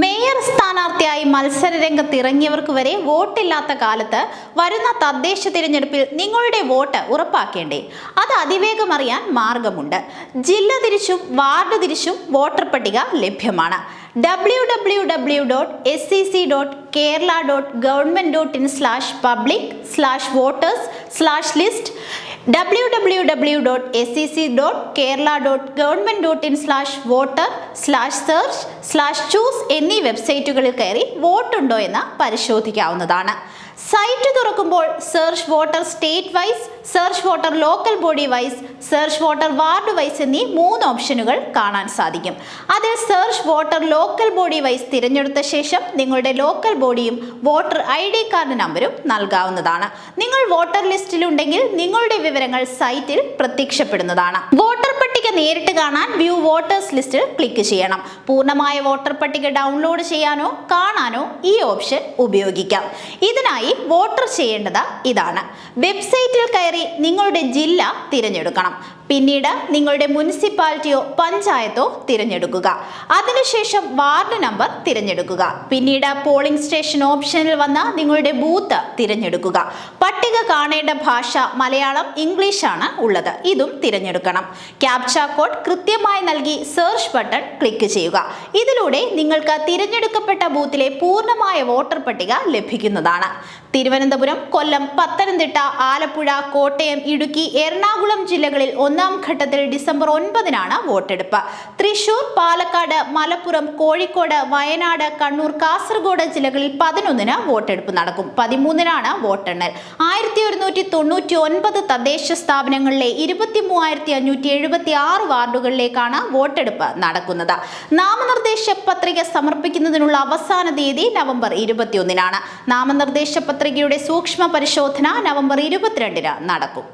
Mayor സ്ഥാനാർത്ഥിയായി മത്സര രംഗത്ത് ഇറങ്ങിയവർക്ക് വരെ വോട്ടില്ലാത്ത കാലത്ത് വരുന്ന തദ്ദേശ തിരഞ്ഞെടുപ്പിൽ നിങ്ങളുടെ വോട്ട് ഉറപ്പാക്കേണ്ടേ? അത് അതിവേഗം അറിയാൻ മാർഗമുണ്ട്. ജില്ല തിരിച്ചും വാർഡ് തിരിച്ചും വോട്ടർ പട്ടിക ലഭ്യമാണ്. W W W dot S C C dot Kerala dot government dot in slash public slash voters slash list W W W dot S C C dot Kerala dot government dot in slash voter slash search slash choose എന്നീ വെബ്സൈറ്റുകളിൽ കയറി വോട്ടുണ്ടോ എന്ന് പരിശോധിക്കാവുന്നതാണ്. Site തുറക്കുമ്പോൾ search voter state wise search voter local body wise search voter ward wise എന്നീ മൂന്ന് ഓപ്ഷനുകൾ കാണാൻ സാധിക്കും. അതിൽ search voter local body wise തിരഞ്ഞെടുത്ത ശേഷം നിങ്ങളുടെ ലോക്കൽ ബോഡിയും വോട്ടർ ഐ ഡി കാർഡ് നമ്പരും നൽകാവുന്നതാണ്. നിങ്ങൾ വോട്ടർ ലിസ്റ്റിലുണ്ടെങ്കിൽ നിങ്ങളുടെ വിവരങ്ങൾ സൈറ്റിൽ പ്രത്യക്ഷപ്പെടുന്നതാണ്. വോട്ടർ നേരിട്ട് കാണാൻ വ്യൂ വോട്ടേഴ്സ് ലിസ്റ്റിൽ ക്ലിക്ക് ചെയ്യണം. പൂർണമായ വോട്ടർ പട്ടിക ഡൗൺലോഡ് ചെയ്യാനോ കാണാനോ ഈ ഓപ്ഷൻ ഉപയോഗിക്കാം. ഇതിനായി വോട്ടർ ചെയ്യേണ്ടത് ഇതാണ്. വെബ്സൈറ്റിൽ കയറി നിങ്ങളുടെ ജില്ല തിരഞ്ഞെടുക്കണം. പിന്നീട് നിങ്ങളുടെ മുനിസിപ്പാലിറ്റിയോ പഞ്ചായത്തോ തിരഞ്ഞെടുക്കുക. അതിനുശേഷം വാർഡ് നമ്പർ തിരഞ്ഞെടുക്കുക. പിന്നീട് പോളിംഗ് സ്റ്റേഷൻ ഓപ്ഷനിൽ വന്ന നിങ്ങളുടെ ബൂത്ത് തിരഞ്ഞെടുക്കുക. പട്ടിക കാണേണ്ട ഭാഷ മലയാളം ഇംഗ്ലീഷാണ് ഉള്ളത്. ഇതും തിരഞ്ഞെടുക്കണം. ക്യാപ്ച കോഡ് കൃത്യമായി നൽകി സെർച്ച് ബട്ടൺ ക്ലിക്ക് ചെയ്യുക. ഇതിലൂടെ നിങ്ങൾക്ക് തിരഞ്ഞെടുക്കപ്പെട്ട ബൂത്തിലെ പൂർണമായ വോട്ടർ പട്ടിക ലഭിക്കുന്നതാണ്. തിരുവനന്തപുരം കൊല്ലം പത്തനംതിട്ട ആലപ്പുഴ കോട്ടയം ഇടുക്കി എറണാകുളം ജില്ലകളിൽ ഒന്നാം ഘട്ടത്തിൽ ഡിസംബർ ഒൻപതിനാണ് വോട്ടെടുപ്പ്. തൃശൂർ പാലക്കാട് മലപ്പുറം കോഴിക്കോട് വയനാട് കണ്ണൂർ കാസർഗോഡ് ജില്ലകളിൽ പതിനൊന്നിന് വോട്ടെടുപ്പ് നടക്കും. പതിമൂന്നിനാണ് വോട്ടെണ്ണൽ. ആയിരത്തി ഒരുന്നൂറ്റി തൊണ്ണൂറ്റി ഒൻപത് തദ്ദേശ സ്ഥാപനങ്ങളിലെ ഇരുപത്തി മൂവായിരത്തി അഞ്ഞൂറ്റി എഴുപത്തി ആറ് വാർഡുകളിലേക്കാണ് വോട്ടെടുപ്പ് നടക്കുന്നത്. നാമനിർദ്ദേശ പത്രിക സമർപ്പിക്കുന്നതിനുള്ള അവസാന തീയതി നവംബർ ഇരുപത്തിയൊന്നിനാണ്. നാമനിർദ്ദേശ പത്രികയുടെ സൂക്ഷ്മ പരിശോധന നവംബർ ഇരുപത്തിരണ്ടിന് നടക്കും.